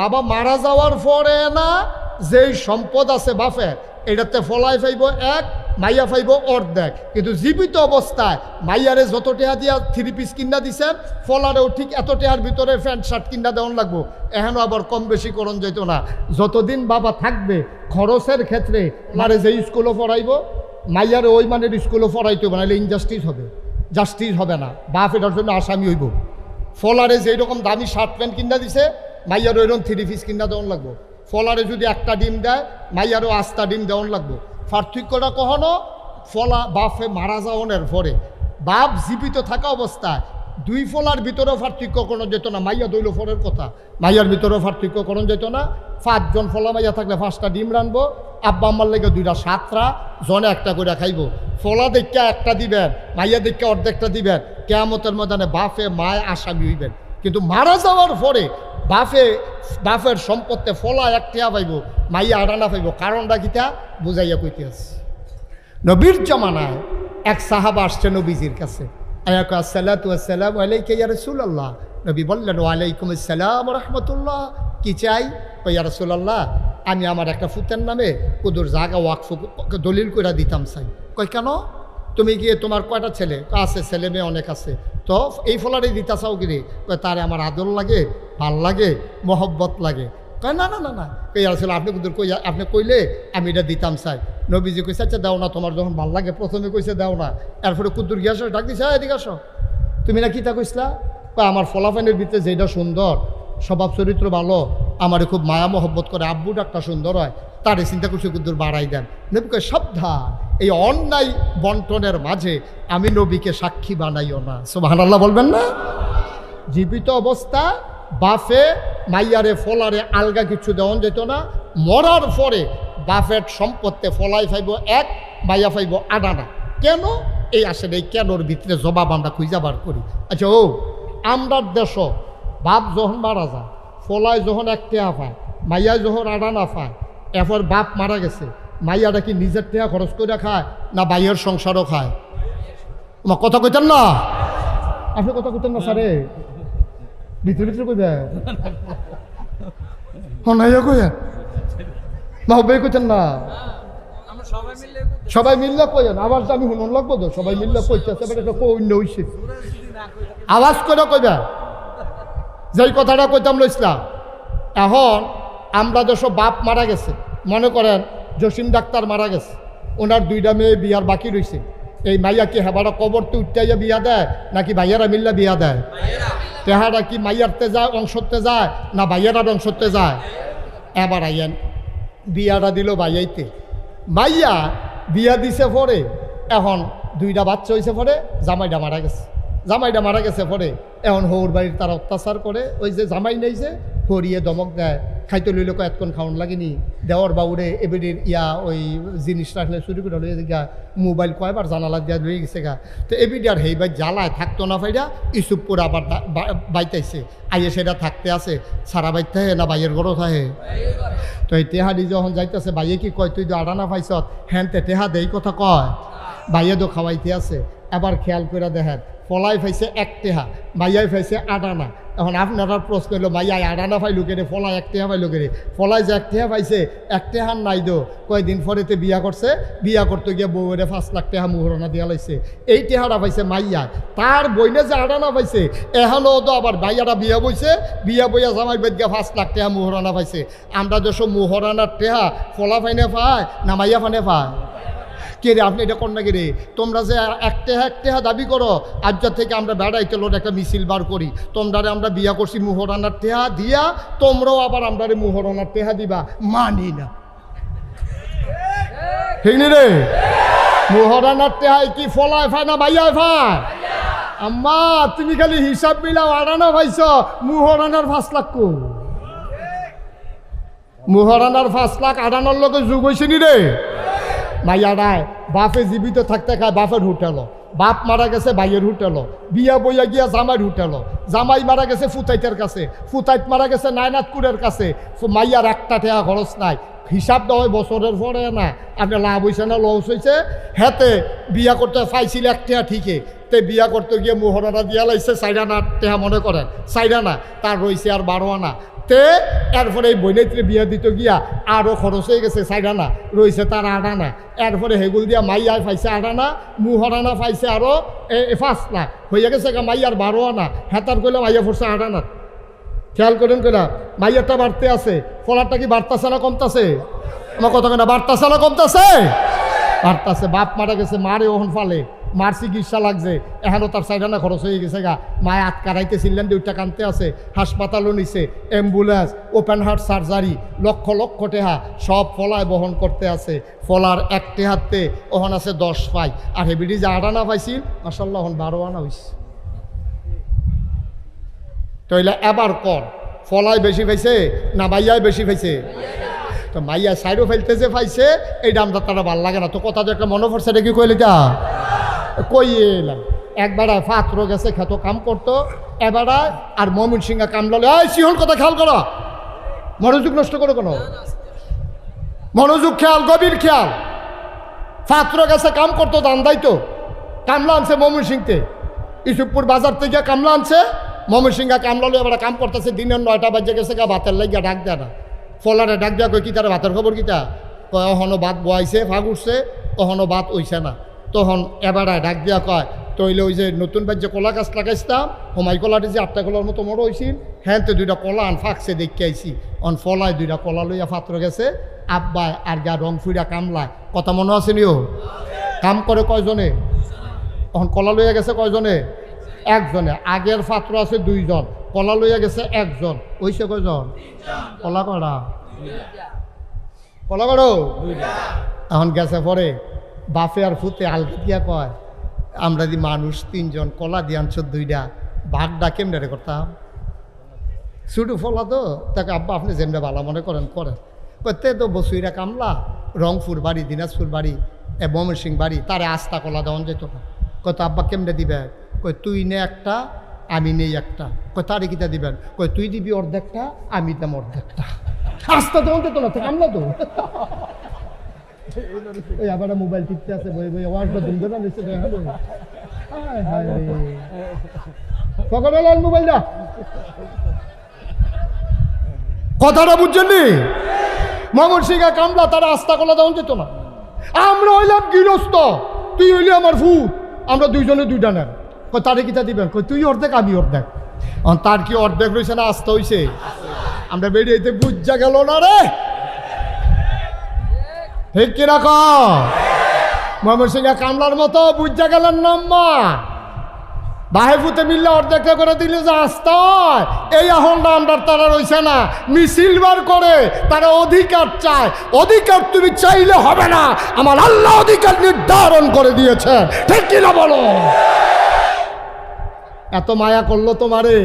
বাবা মারা যাওয়ার পরে না, যেই সম্পদ আছে বাপের, এটাতে ফলাই ফাইব এক, মাইয়া ফাইব অর্ধেক। কিন্তু জীবিত অবস্থায় মাইয়ারে যত টেহা দিয়া থ্রি পিস কিনা দিছেন, ফলারেও ঠিক এত টেহার ভিতরে প্যান্ট, শার্ট কিনা দেওয়ান লাগবো। এহেন আবার কম বেশি করণ যেত না। যতদিন বাবা থাকবে, খরচের ক্ষেত্রে মারে যে স্কুলও পড়াইব, মাইয়ারে ওই মানের স্কুলও পড়াইতে হবে, নাহলে ইনজাস্টিস হবে। জাস্টিস হবে না। বাপ এটার জন্য আসামি হইব। ফলারে যেই রকম দামি শার্ট, প্যান্ট কিনা দিছে মাইয়ারও এরকম থ্রি পিস কিনা দেওয়ান লাগবো। ফলারে যদি একটা ডিম দেয়, মাইয়ারও আস্তা ডিম দেওয়ান লাগবো। পার্থক্যটা কখনো ফলা বাপে মারা যাওয়ানের পরে। বাপ জীবিত থাকা অবস্থায় দুই ফলার ভিতরেও পার্থক্য কোনো যেত না, মাইয়া দইল ফলের কথা। মাইয়ার ভিতরেও পার্থক্য কোনো যেত না। পাঁচজন ফলা মাইয়া থাকলে পাঁচটা ডিম রানবো, আব্বা আম্মার লেগে দুইটা সাতটা, জনে একটা করে খাইব। ফলা দেখা একটা দিবেন, মাইয়া দেখা অর্ধেকটা দিবেন, কেয়ামতের ময়দানে বাপে মায় আসামি হইবেন। কিন্তু মারা যাওয়ার পরে বাপে বাফের সম্পত্তে ফলা একটিয়া পাইব, মাইয়া আড়ানা পাইব, কারণটা কিতা বুঝাইয়া কইতে আছে। নবীর জমানায় এক সাহাবা আসছে নবীজির কাছে। আসসালাম আলাইকে ইয়া রাসূলুল্লাহ। নবী বললেন, ওয়ালাইকুম আসসালাম রহমতুল্লাহ। কি চাই? ও ইয়া রাসূলুল্লাহ, আমি আমার একটা ফুতের নামে কুদুর জাগা ওয়াকফ দলিল করে দিতাম চাই। কই কেন? তুমি গিয়ে তোমার কয়টা ছেলে? আছে, ছেলে মেয়ে অনেক আছে। তো, এই ফলারই দিতা চাও কয়, তারে আমার আদর লাগে ভালো লাগে, মহব্বত লাগে। কয়, না না না না। কই আসলে আপনি কই আপনি কইলে আমি এটা দিতাম চাই। নবীজি কইছে আচ্ছা দাও না, তোমার যখন ভালো লাগে, প্রথমে কইছে দাও না। এরপরে কুদ্দুর গিয়ে আসো, ডাক দিছে এদিকে আসো। তুমি না কিতা কইসলা কয়, আমার ফলাফানের ভিতরে যেটা সুন্দর, স্বভাব চরিত্র ভালো, আমারে খুব মায়া, মহব্বত করে, আব্বু ডাকটা সুন্দর হয়, তারে চিন্তা করছে কুদ্দুর বাড়াই দেন। নবী কয়, সাবধান, এই অন্যায় বন্টনের মাঝে আমি নবীকে সাক্ষী বানাইও না। সোহান আল্লাহ বলবেন না? জীবিত অবস্থা বাফে মাইয়ারে ফলারে আলগা কিছু দেওয়ান যেত না, মরার পরে বাফের সম্পত্তি ফলাই ফাইব, এক মাইয়া ফাইব আডানা কেন? এই আসলে এই কেনর ভিতরে জবাব আমরা খুঁজা বার করি। আচ্ছা ও, আমরা দেশ, বাপ যখন মারা যায়, ফলাই যখন এক টেহা পায়, মাইয়া যখন আডানা পায়, এরপর বাপ মারা গেছে মাইয়াটা কি নিজের টেহা খরচ করে খায় না বাইয়ের সংসারও খায়? কথা কইতেন না? আপনি কথা কইতেন না, স্যারে? ভিতরে ভিতরে কইবে হনাইয়া কইয়া না হবে কইতেন না সবাই মিলে সবাই মিললে কইেন আবার আমি শুনুন, লাগবো তো? সবাই মিললে কইতেছে বেটা কইন্য হইছে। আওয়াজ করে কইবে যেই কথাটা কইতাম লইছিলাম এখন আমরা যেসব বাপ মারা গেছে, মনে করেন, জসিম ডাক্তার মারা গেছে, ওনার দুইটা মেয়ে বিয়ার বাকি রইছে। এই মাইয়া কি হেবারা কবরতে উঠাইয়া বিয়া দেয়, নাকি ভাইয়ারা মিল্লা বিয়া দেয়? তেহারা কি মাইয়ারতে যায় অংশতে যায় না ভাইয়ারার অংশতে যায় এবার আইয়েন, বিয়াটা দিল ভাইয়াইতে। মাইয়া বিয়া দিছে পরে, এখন দুইটা বাচ্চা হয়েছে পরে, জামাইটা মারা গেছে। জামাইটা মারা গেছে পরে, এখন হৌর বাড়ির তারা অত্যাচার করে, ওই যে জামাই নেইছে হরিয়ে দমক দেয়। খাইতে লইলে এতক্ষণ খাওয়ান লাগেনি? দেওয়ার বাউরে এবিডির ইয়া ওই জিনিস রাখলে শুরু করে লইয়া গা মোবাইল কয়বার জানালা দিয়া লয়ে গেছে গা? তো এবিডি আর হেই ভাই জ্বালায়, থাকতো না ফাইডা ইসুপুর আবার বাইতাইছে। আইয়ে সেটা থাকতে আছে, সারা বাইতে না বাইয়ের গরো থাকে তো এই টেহাদি যখন যাইতেছে ভাইয়ে কি কয়, তুই তো আডানা পাইছ হ্যান তে টেহা দেই কথা কয়। ভাইয়ে তো খাওয়াইতে আছে। এবার খেয়াল করে দেখেন ফলাই পাইছে এক টেহা, মাইয়াই ফাইছে আডানা এখন আপনার প্রশ্ন হলো মাইয়াই আডানা পাইলো কেড়ে ফলাই এক টেহা পাইলো কেড়ে ফলাই যে এক টেহা পাইছে এক টেহার নাই দো। কয়দিন পরেতে বিয়া করছে, বিয়া করতে গিয়ে বউরে পাঁচ লাখ টেহা মুহরণা দিয়া লাইছে। এই টেহাটা পাইছে মাইয়া। তার বইনে যে আডানা পাইছে এখনও তো আবার ভাইয়ারা বিয়া বইছে, বিয়া বইয়া জামাই বেদগা পাঁচ লাখ টেহা মুহরানা পাইছে। আমরা যেসব মুহরানার টেহা ফলা ফাইনে পায় না মাইয়া ফানে পায়? কে রে, আপনি এটা না রে? তোমরা যে এক টেহা এক টেহা দাবি করো আজ্জার থেকে আমরা বেড়াইতে লোট একটা মিছিল বার করি তোমরা আমরা বিয়া করছি মুহরানার টেহা দিয়া, তোমরাও আবার আমরা মুহরানার টেহা দিবা। মানি না। ঠিক নি রে? মুহরানার টেহাই কি ফলায় ফায় না বাইয়ায় ফায়? আম্মা, তুমি খালি হিসাব মিলাও আড়ানা ভাইছ, মুহরানার পাঁচ লাখ মুহরানার পাঁচ লাখ আড়ানোর লোকে যুগ হয়েছে নি রে? মাইয়াডায় বাপে জীবিত থাকতে খায় বাপের হুটেলো। বাপ মারা গেছে ভাইয়ের হুটেলো। বিয়া বইয়া গিয়া জামাইয়ের হুটেলো। জামাই মারা গেছে ফুতাইতের কাছে। ফুতাইত মারা গেছে নায়নাথপুরের কাছে। মাইয়ার একটা টেয়া খরচ নাই। হিসাব দেওয়া বছরের পরে না। আপনার লাভ হয়েছে না লস হয়েছে হেতে বিয়া করতে এক টেয়া ঠিকই। তে বিয়া করতে গিয়ে মোহরানা দিয়া লাইছে। চাইরা না টেহা মনে করেন। চাইরা না। তার রয়েছে আর বারো আনা তে এরপরে এই বৈনেত্রী বিয়া দিতে গিয়া আরও খরচ হয়ে গেছে সাইডানা রয়েছে তার আডানা। এরপরে হেগুল দিয়া মাইয়ায় পাইছে আডানা মুহরানা পাইছে আরও পাঁচ না হইয়া গেছে গা মাইয়ার বারো আনা, হেতার করলে মাইয়া পড়ছে আডানা। খেয়াল করেন কেনা মাইয়ারটা বাড়তে আছে ফলারটা কি বাড়তাছে না কমতাছে? আমার কথা কেনা বাড়তাছে না কমতাছে? বাড়তাছে, বাপ মারা গেছে মারে ওহন ফালে। মার চিকিৎসা লাগছে। এখনও তার সাইডানা খরচ হয়ে গেছে গা। মায় আত কারাইতেছিলেন দুইটা কানতে আছে। হাসপাতালও নিছে, ambulance open heart surgery lakh lakh টেহা সব ফলায় বহন করতে আছে। ফলার এক টেহাতে ওহন আছে দশ পাই। আর হেবিডি যে আট আনা পাইছিল মাসাল্লাহ ওহন বারো আনা হয়েছে তইলে এবার কর, ফলায় বেশি পাইছে না মাইয়ায় বেশি পাইছে? তো মাইয়া সাইডও ফেলতে যে পাইছে এই দামটা তারা ভালো লাগে না। তো কথা যে একটা মনে পড়ছে দেখি কইলে তা কই এলাম একবার ফাত্র গেছে খেত কাম করতো। এবার আর মমিন সিংহা কামলালে এই সিহন কথা খেয়াল করো। মনোযোগ নষ্ট করো কোনো। মনোযোগ খেয়াল গভীর খেয়াল। ফাত্র গেছে কাম করতো দান দাইতো। কামলা আনছে মমিন সিংতে ইসুপুর বাজার থেকে কামলা আনছে। মমিন সিংহা কামলা লয়ে এবার কাম করতেছে। দিনের নয়টা বাজে গেছে গা ভাতের লাগিয়া ডাক দেয় না। ফলারে ডাক দেওয়া কই কি তার ভাতের খবর কিতা? কয় অহনো ভাত বয়াইছে ফাগ উঠছে অহনো ভাত ওইছে না। তখন এবারে ডাক দিয়া কয় তইলে ওই যে নতুন বাজ্যে কলা গাছ লাগাইছিলাম হোমাই কলাটি যে আটটা কলার মতো বড় হয়েছিল হ্যাঁ তো দুইটা কলা আন ফাঁকছে দেখতে আইছি, অন ফলায় দুইটা কলা লইয়া পাত্র গেছে, আব্বাই আর গা রং ফুইরা কামলায়। কথা মনে আছে নিও? কাম করে কয়জনে? তখন কলা লইয়া গেছে কয়জনে? একজনে। আগের পাত্র আছে দুইজন, কলা লইয়া গেছে একজন। ওইসে কয়জন? কলা করা কলা করো এখন গেছে পরে? বাপে আর ফুতে আলগা দিয়া কয়, আমরা দি মানুষ তিনজন কলা দিয়ে আনছো দুইটা ভাগটা কেমনে রে করতাম? ছুটু ফলা তো, তাকে, আব্বা, আপনি যেমনি ভালো মনে করেন করেন। তে তো বসুইরা কামলা, রংপুর বাড়ি, দিনাজপুর বাড়ি, এ সিং বাড়ি, তারে আস্তা কলা দেওয়ান যেত না। কত আব্বা কেমনে দিবে? কই তুই নে একটা, আমি নেই একটা। কই তারে কিতা দিবেন? কই তুই দিবি অর্ধেকটা, আমি দাম অর্ধেকটা। আস্তা দেওয়ান যেত না, তো কামলা তো। আবার মোবাইল টিপতে আছে, বই বই ওয়ার্ডটা ধুমতে না নিচে হায় হায় কথাটা বুঝছেন নি? সিংহা কামলা, তারা আস্থা কলা দেওয়া যেত না। আমরা হইলাম গৃহস্থ, তুই হইলি আমার ভূত। আমরা দুইজনে দুইটা নেন। তারে কিতা দিবেন? কই তুই অর্ধেক, আমি অর্ধেক। তার কি অর্ধেক রয়েছে না আস্থা হইছে? আমরা বেরিয়েতে বুঝা গেল না রে। ঠিক কিনা ক মামুর সিংহা কামলার মতো বুঝা গেলেন না আম্মা। বাহেপুতে মিললে অর্ধেক করে দিলে যে আস্তা হয়, এই আহনটা আমরা তারা রয়েছে না। মিছিল বার করে তারা অধিকার চায়। অধিকার তুমি চাইলে হবে না। আমার আল্লাহ অধিকার নির্ধারণ করে দিয়েছে ঠিক কিনা বলো? এত মায়া করল তোমারে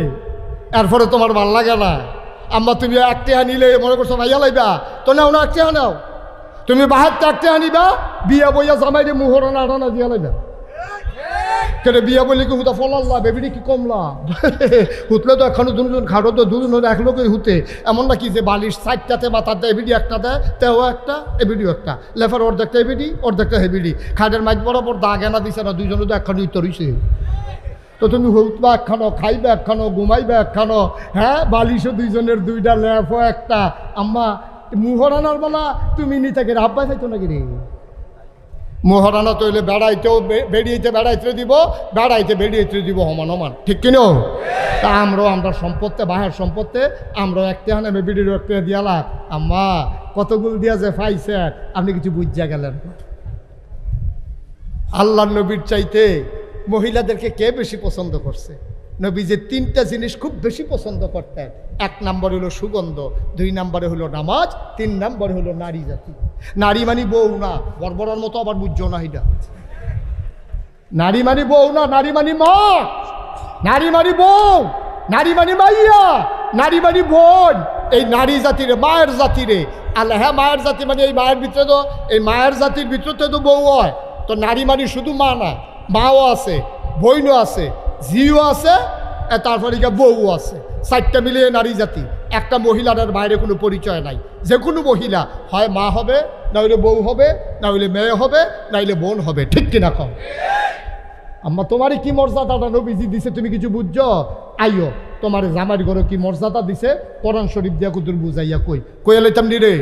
এরপরে তোমার ভালো লাগে না। আম্মা তুমি একটা নিলে মনে করছ ভাইয়া লাইবা। তো নাও না একটা নাও। তুমি বাহাত্তর একটা আনিবা, বিয়া বইয়া জামাইরে মুহরনা আটানা দিয়া লাইবা কেটে বিয়া বলে কি হুতা ফলাল্লা বেবিডি কি কমলা হুতলে তো এখনও দুজন খাটো তো দুজন এক লোকই হুতে। এমন না কি যে বালিশ সাইডটাতে মাথাতে এবিডি একটা দেয়, তেও একটা, এবিডিও একটা। লেফার অর্ধেকটা এবিডি, অর্ধেকটা হেবিডি। খাটের মাইক বরাবর দাগ এনা দিছে না দুজনে তো একখানি উত্তরিছে তো তুমি হুতবা একখানো খাইবে একখানো ঘুমাইবে একখানো হ্যাঁ? বালিশও দুইজনের দুইটা, লেফও একটা। আম্মা মুহরানার বেলা, তুমি নিতে গেলে আব্বাই চাইতো নাকি রে? মহারানা তৈলে বেড়াইতেও বে- বেরিয়েতে বেড়াইতে দিব, বেড়াইতে বেরিয়েতে দিব সমান সমান। ঠিক কিনো তা আমরাও আমরা সম্পত্তি, বাহের সম্পত্তি, আমরাও একটা হানে বিডির একটা দিয়ালা। আম্মা কতগুলো দিয়া যে পাইছে আপনি কিছু বুঝিয়া গেলেন। আল্লাহ নবীর চাইতে মহিলাদেরকে কে বেশি পছন্দ করছে? নবী যে তিনটা জিনিস খুব বেশি পছন্দ করতেন। এক নম্বরে হলো সুগন্ধ, দুই নম্বরে হলো নামাজ, তিন নম্বরে হলো নারী জাতি। নারী মানি বউ না, বর্বরার মতো আবার বুঝছ না এটা? নারী মানি বউ না, নারী মানি মা। নারী মানি বউ, নারী মানি মাইয়া, নারী মানি বোন। এই নারী জাতিরে মায়ের জাতিরে। আল্লাহ হ্যাঁ মায়ের জাতি মানে এই মায়ের ভিতরে তো এই মায়ের জাতির ভিতরে তো বউ হয়। তো নারী মানি শুধু মা না, মাও আছে বইনও আছে। ঝিও আছে তারপরে গিয়ে বউ আছে। চারটা মিলিয়ে নারী জাতি। একটা মহিলার বাইরে কোনো পরিচয় নাই। যে কোনো মহিলা, হয় মা হবে না হইলে বউ হবে না হইলে মেয়ে হবে না হইলে বোন হবে। ঠিক কিনা কম আম্মা, তোমারই কি মর্যাদাটা নবীজি দিছে, তুমি কিছু বুঝছ? আইও তোমার জামাইর ঘরে কি মর্যাদা দিছে? কোরআন শরীফ দিয়া কুতুর বুঝাইয়া কই। কই এলাইতাম নি রে?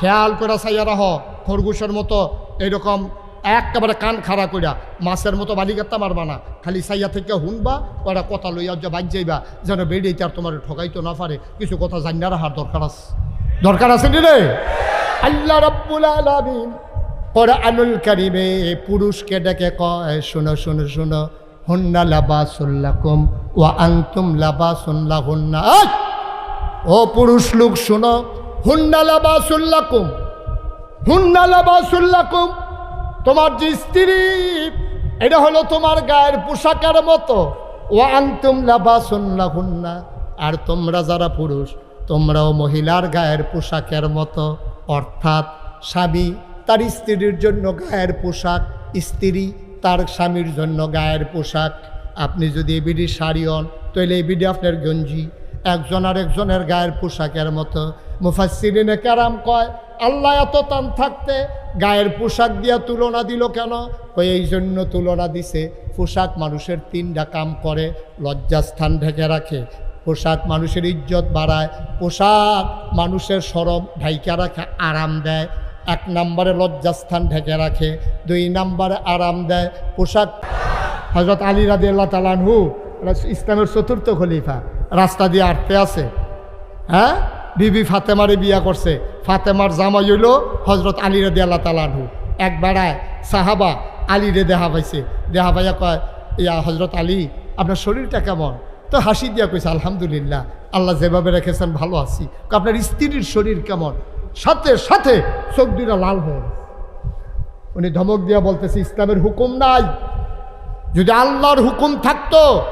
খেয়াল করে সাইয়া রাহ। খরগোশের মতো এইরকম একেবারে কান খাড়া কইরা, মাছের মতো বালিকাত্তা মারবা না, খালি সাইয়া থেকে হুনবা ওরা কথা লইয়া যে বাজ যাইবা, যেন বেড়ে আর তোমার ঠকাইতো না পারে, কিছু কথা জানিয়া রাখার দরকার আছে। দরকার আছে রে? আল্লাহ রব্বুল আলামিন কোরআনুল কারিমে পুরুষকে ডেকে কয়, শুনো শুনো শুনো, হুন্না লাবাসুল্লাকুম ওয়া আনতুম লাবাসুল্লাহুন্না আয়! ও পুরুষ লোক, শুনো, হুন্না লাবা লাবাসুল্লাকুম হুন্না লাবাসুল্লাকুম তোমার যে স্ত্রী, এটা হলো তোমার গায়ের পোশাকের মতো। ও আন্তুম লাবাসুল্লাহুন্না আর তোমরা যারা পুরুষ, তোমরাও মহিলার গায়ের পোশাকের মতো। অর্থাৎ স্বামী তার স্ত্রীর জন্য গায়ের পোশাক, স্ত্রী তার স্বামীর জন্য গায়ের পোশাক। আপনি যদি এবিডি শাড়ি হন, তাহলে এবিডি আপনার গঞ্জি। একজন আর একজনের গায়ের পোশাকের মতো। মুফাসিরিনে কারাম কয়, আল্লাহ এত টান থাকতে গায়ের পোশাক দিয়া তুলনা দিল কেন? ওই এই জন্য তুলনা দিছে, পোশাক মানুষের তিনটা কাম করে, লজ্জাস্থান ঢেকে রাখে। পোশাক মানুষের ইজ্জত বাড়ায়, পোশাক মানুষের সরব ঢাইকা রাখে, আরাম দেয়। এক নম্বরে লজ্জাস্থান ঢেকে রাখে, দুই নম্বরে আরাম দেয়। পোশাক হজরত আলী রাদি আল্লাহ তালানহু ইসলামের চতুর্থ খলিফা। রাস্তা দিয়ে আটতে আছে। হ্যাঁ? বিবি ফাতেমারে বিয়া করছে। ফাতেমার জামাই হইল হজরত আলী রাদি আল্লাহ তালানহু এক বেড়ায় সাহাবা আলী রে দেহা পাইছে। দেহা পাইয়া কয়, ইয়া হজরত আলী, আপনার শরীরটা কেমন? তো হাসি দিয়া কইছে, আলহামদুলিল্লাহ, আল্লাহ যেভাবে রেখেছেন, ভালো আছি। আপনার স্ত্রীর শরীর কেমন? সাথে সাথে চোখ দুটা লাল হয়ে। উনি ধমক দিয়া বলতেছে, ইসলামের হুকুম নাই। যদি আল্লাহর হুকুম থাকতো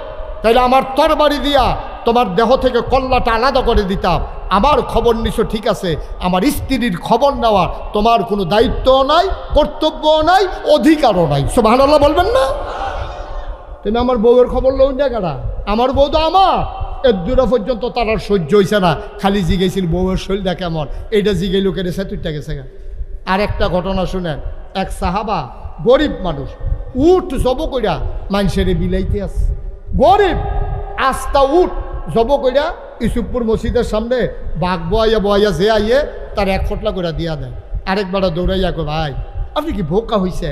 তাহলে আমার তরবারি দিয়া তোমার দেহ থেকে কল্লাটা আলাদা করে দিতাম। আমার খবর নিছো, ঠিক আছে? আমার স্ত্রীর খবর নেওয়ার তোমার কোনো দায়িত্বও নাই, কর্তব্যও নাই, অধিকারও নাই। সব আল্লাহ বলবেন না? তুমি আমার বউয়ের খবর লও না কেনা আমার বউ তো আমার। এর দূরা পর্যন্ত তার আর সহ্য হয়েছে না। খালি জিগেছিল বউয়ের শরীরটা কেমন? এইটা জিগে লোকের এসে তুইটা গেছে আর একটা ঘটনা শুনেন, এক সাহাবা গরিব মানুষ, উঠ জব কইরা মানুষের বিলাইতে আছে। গরিব, আস্তা উঠ। জব কইরা ইসুপুর মসজিদের সামনে বাঘ বয়াইয়া বয়াইয়া যে আইয়ে তার এক ফটলা করে দিয়া দেয়। আরেকবার দৌড়াইয়া কো ভাই, আপনি কি বোকা হইছে?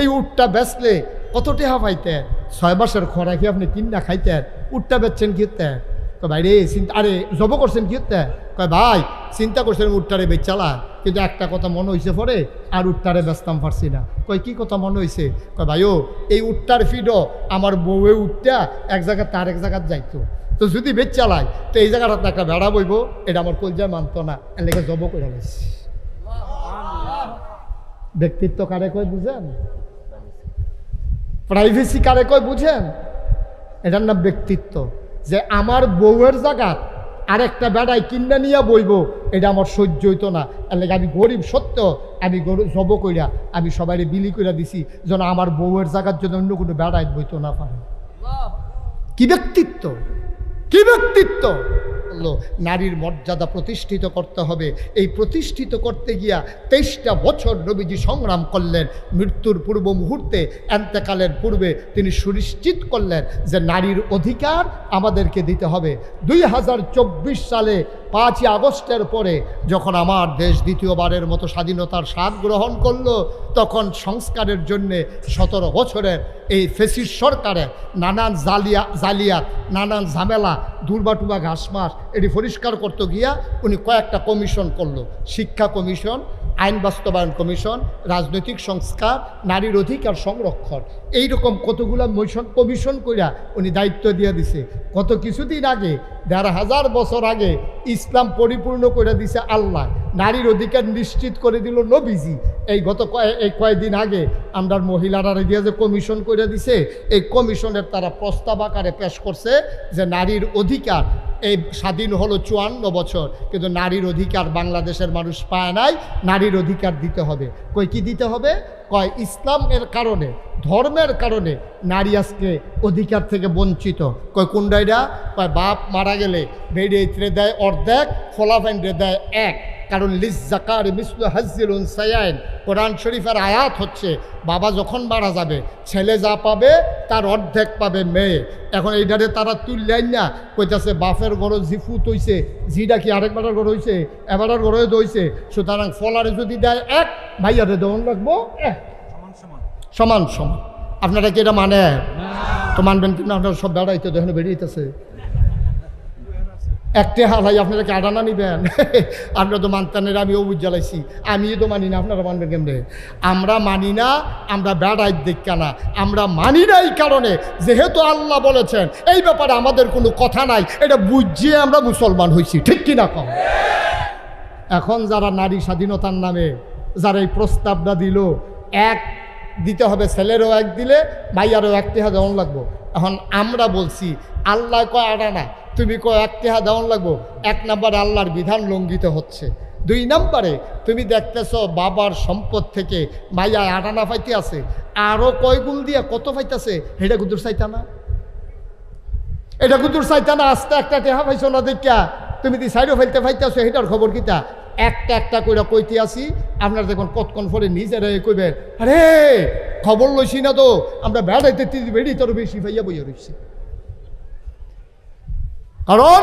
এই উটটা বেচলে কত টেহা পাইতেন ছয় মাসের খরা কি আপনি কিনা খাইতেন উটটা বেচছেন কি হতেন কয়, ভাই রে, চিন্তা, আরে, জব করছেন কি হতেন কয়, ভাই, চিন্তা করছেন উটটারে বেচালা কিন্তু একটা কথা মনে হয়েছে পরে, আর উটটারে বেচতাম পারছি না। কয়, কি কথা মনে হয়েছে কয়, ভাই, ও, এই উটটার ফিডও আমার বউয়ে উঠটা এক জায়গা তার এক জায়গায় যাইতো। তো যদি বেদ চালায়, তো এই জায়গাটা একটা বেড়া বইব, এটা আমার কলজায় মানতো না এর লেগে জব করে গেছে ব্যক্তিত্ব কারে কয় বুঝেন? প্রাইভেসি কারে কয় বুঝেন? এটার নাম ব্যক্তিত্ব। যে আমার বউয়ের জায়গা আরেকটা বেড়ায় কিনা নিয়ে বইব, এটা আমার সহ্য হইতো না। এর লেগে আমি গরিব, সত্য, আমি জব কইরা, আমি সবাই বিলি কইরা দিছি যেন আমার বউয়ের জায়গার জন্য অন্য কোনো বেড়ায় বইতো না পারে। কি ব্যক্তিত্ব? কি ব্যক্তিত্ব? নারীর মর্যাদা প্রতিষ্ঠিত করতে হবে। এই প্রতিষ্ঠিত করতে গিয়া তেইশটা বছর নবীজি সংগ্রাম করলেন। মৃত্যুর পূর্ব মুহূর্তে, এন্তেকালের পূর্বে তিনি সুনিশ্চিত করলেন যে নারীর অধিকার আমাদেরকে দিতে হবে। দুই হাজার চব্বিশ সালে পাঁচই আগস্টের পরে যখন আমার দেশ দ্বিতীয়বারের মতো স্বাধীনতার স্বাদ গ্রহণ করল, তখন সংস্কারের জন্যে সতেরো বছরের এই ফেসিস সরকারে নানান জালিয়া জালিয়াত, নানান ঝামেলা দুর্বাটুবা ঘাসমাস এটি পরিষ্কার করতে গিয়া উনি কয়েকটা কমিশন করল। শিক্ষা কমিশন, আইন বাস্তবায়ন কমিশন, রাজনৈতিক সংস্কার, নারীর অধিকার সংরক্ষণ। এই রকম কতগুলা মিশন কমিশন কইরা উনি দায়িত্ব দিয়ে দিছে। কত কিছুদিন আগে, দেড় হাজার বছর আগে, ইসলাম পরিপূর্ণ করে দিছে আল্লাহ। নারীর অধিকার নিশ্চিত করে দিল নবীজি। এই গত এই কয়েকদিন আগে, আমরা মহিলারা দিয়ে যে কমিশন করে দিছে, এই কমিশনের তারা প্রস্তাব আকারে পেশ করছে যে নারীর অধিকার এই স্বাধীন হলো চুয়ান্ন বছর, কিন্তু নারীর অধিকার বাংলাদেশের মানুষ পায় নাই, নারীর অধিকার দিতে হবে। কই কি দিতে হবে? কয় ইসলামের কারণে, ধর্মের কারণে নারী আজকে অধিকার থেকে বঞ্চিত। কয় কুন্ডাইরা? কয় বাপ মারা গেলে বেড়ে ইতরে দেয় অর্ধেক ফলাফেন্ডে দেয় এক। কারণ লিজ জাকার মিসলু হাজিল সায়াইন কোরআন শরীফের আয়াত হচ্ছে বাবা যখন মারা যাবে ছেলে যা পাবে তার অর্ধেক পাবে মেয়ে। এখন এইটারে তারা তুললেন না কইতাছে বাফের গড় জিফু তৈছে জিটা কি আরেকবারের গড় হইছে এবারের গড়ে দইছে সুতরাং ফলারে যদি দেয় এক ভাইয়ারে দেওয়ান লাগবো এক সমান সমান। সমান সমান। আপনারা কি এটা মানে? তো মানবেন কিন্তু আপনারা সব বেড়াইতে দেখেন বেরিয়েছে একটা হালাই আপনারা কি আডানা নিবেন? আপনারা তো মানতেন না, আমি অবুজ জ্বালাইছি। আমি তো মানি না আপনারা মানবেন কেমনে? আমরা মানি না আমরা বেড়াই দেখা না। আমরা মানি না এই কারণে যেহেতু আল্লাহ বলেছেন এই ব্যাপারে আমাদের কোনো কথা নাই এটা বুঝিয়ে আমরা মুসলমান হয়েছি ঠিক কিনা কম? এখন যারা নারী স্বাধীনতার নামে যারা এই প্রস্তাবটা দিল এক দিতে হবে ছেলেরও এক দিলে ভাইয়ারও এক টেহা দেওয়ান লাগবো। এখন আমরা বলছি আল্লাহ কয় আটা না তুমি কয় এক টেহা দেওয়ান লাগবো? এক নম্বরে আল্লাহর বিধান লঙ্ঘিত হচ্ছে। দুই নম্বরে তুমি দেখতেছ বাবার সম্পদ থেকে মাইয়া আটানা পাইতে আছে। আরও কয় গুণ দিয়া কত পাইতেছে সেটা কুদুর চাইতা না। এটা কুদুর চাইতা না, আস্তে একটা টেহা পাইছো না দেখা তুমি দি সাইডও ফেলতে ফাইতেছো সেটার খবর কিতা? একটা একটা করে কইতে আসি, আপনার দেখুন কতক্ষণ পরে নিজেরা কইবে আরে, খবর লইছি না তো, আমরা বেড়াইতে বেড়ি তোর বেশি ভাইয়া বইয়া রইছি। কারণ